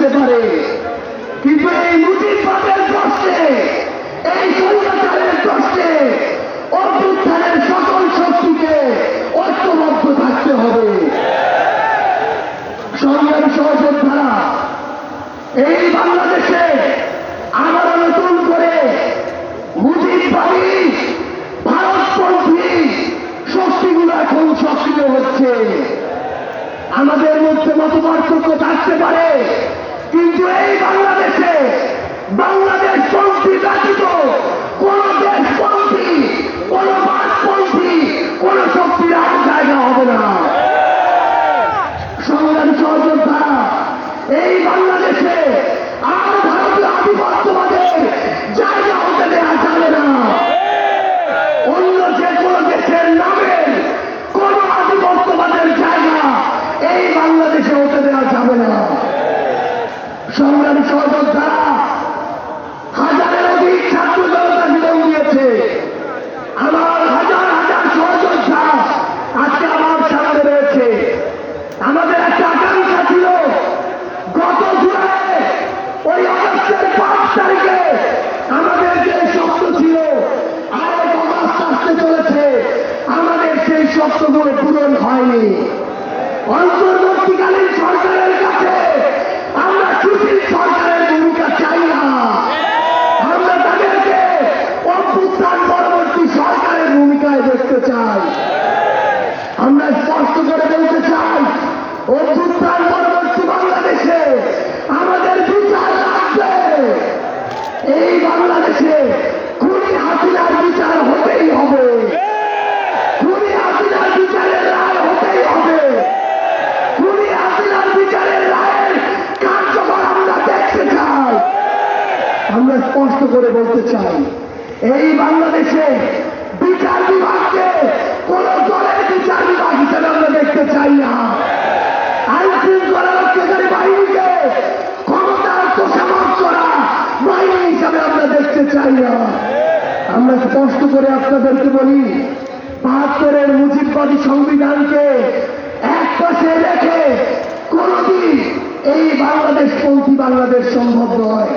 হতে পারে। কিন্তু এই মুজিবাদের কষ্টে, এই স্বৈরাচারের কষ্টে অভ্যুত্থানের সকল শক্তিকে ঐক্যবদ্ধ থাকতে হবে। সংগ্রাম সহযোদ্ধারা, এই বাংলাদেশে আবার নতুন করে মুজিববাদী ভারতপন্থী শক্তিগুলো এখন সক্রিয় হচ্ছে। আমাদের মধ্যে মত পার্থক্য থাকতে পারে। কিন্তু এই বাংলাদেশে বাংলাদেশ পন্থী ব্যতীত কোন দেশপন্থী কোন মাঠপন্থী কোন শক্তির আর জায়গা হবে না। সংগ্রামী সহযোদ্ধা এই বাংলাদেশে স্বপ্নগুলো পূরণ হয়নি। অন্তর্বর্তীকালীন সরকারের কাছে আমরা স্পষ্ট করে বলতে চাই, এই বাংলাদেশে বিচার বিভাগকে কোন দলের বিচার বিভাগ হিসেবে আমরা দেখতে চাই না। আইন শৃঙ্খলা রক্ষাকারী বাহিনীকে ক্ষমতার তোষামত করা বাহিনী হিসাবে আমরা দেখতে চাই না। আমরা স্পষ্ট করে আপনাদেরকে বলি, বাহাত্তরের মুজিববাদী সংবিধানকে এক পাশে রেখে কোনদিন এই বাংলাদেশ পন্থী বাংলাদেশ সম্ভব নয়।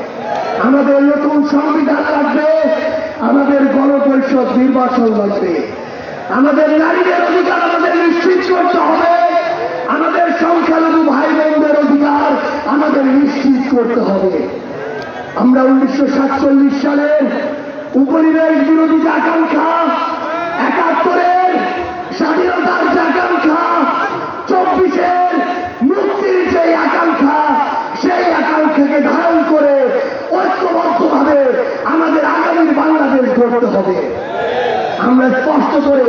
আমাদের নতুন সংবিধান লাগবে। আমাদের গণপরিষদ নির্বাচন লাগবে। আমাদের নারীদের অধিকার আমাদের নিশ্চিত করতে হবে। আমাদের সংখ্যালঘু ভাই বোনদের অধিকার আমাদের নিশ্চিত করতে হবে। আমরা উনিশশো সাতচল্লিশ সালের উপনিবেশ বিরোধী আকাঙ্ক্ষা, একাত্তরের স্বাধীনতার হবে আমরা স্পষ্ট করে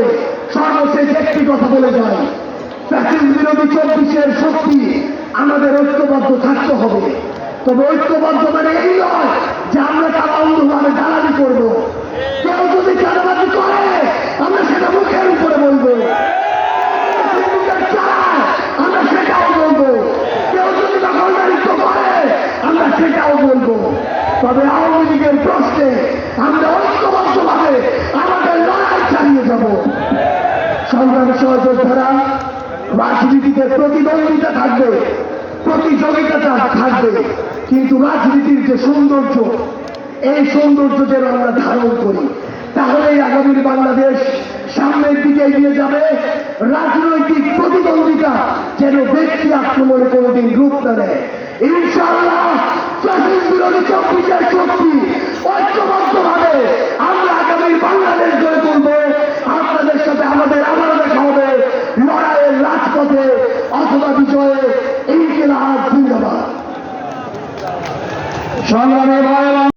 সর্বশেষ একটি কথা বলে যাই। প্রাচীন বিরোধী চব্বিশের শক্তি আমাদের ঐক্যবদ্ধ থাকতে হবে। তবে ঐক্যবদ্ধ মানে এই নয় যে আমরা তারা অন্ধভাবে দালালি করব। কেউ যদি চাঁদাবাজি করে, আমরা সেটা মুখের উপরে বলব। আমরা সেটাও বলব। কেউ যদি দখলদারিত্ব করে, আমরা সেটাও বলব। তবে আওয়ামী লীগের প্রশ্নে আমরা সংগ্রামী সহযোদ্ধারা রাজনীতিতে প্রতিদ্বন্দ্বিতা থাকবে, প্রতিযোগিতাটা থাকবে, কিন্তু রাজনীতির যে সৌন্দর্য, এই সৌন্দর্য যেন আমরা ধারণ করি। তাহলেই আগামীর বাংলাদেশ সামনের দিকে এগিয়ে যাবে। রাজনৈতিক প্রতিদ্বন্দ্বিতা যেন ব্যক্তি আক্রমণে কোনোদিন রূপ না নেয়। ইনশাআল্লাহ ইনকিলাব জিন্দাবাদ। সংগ্রামে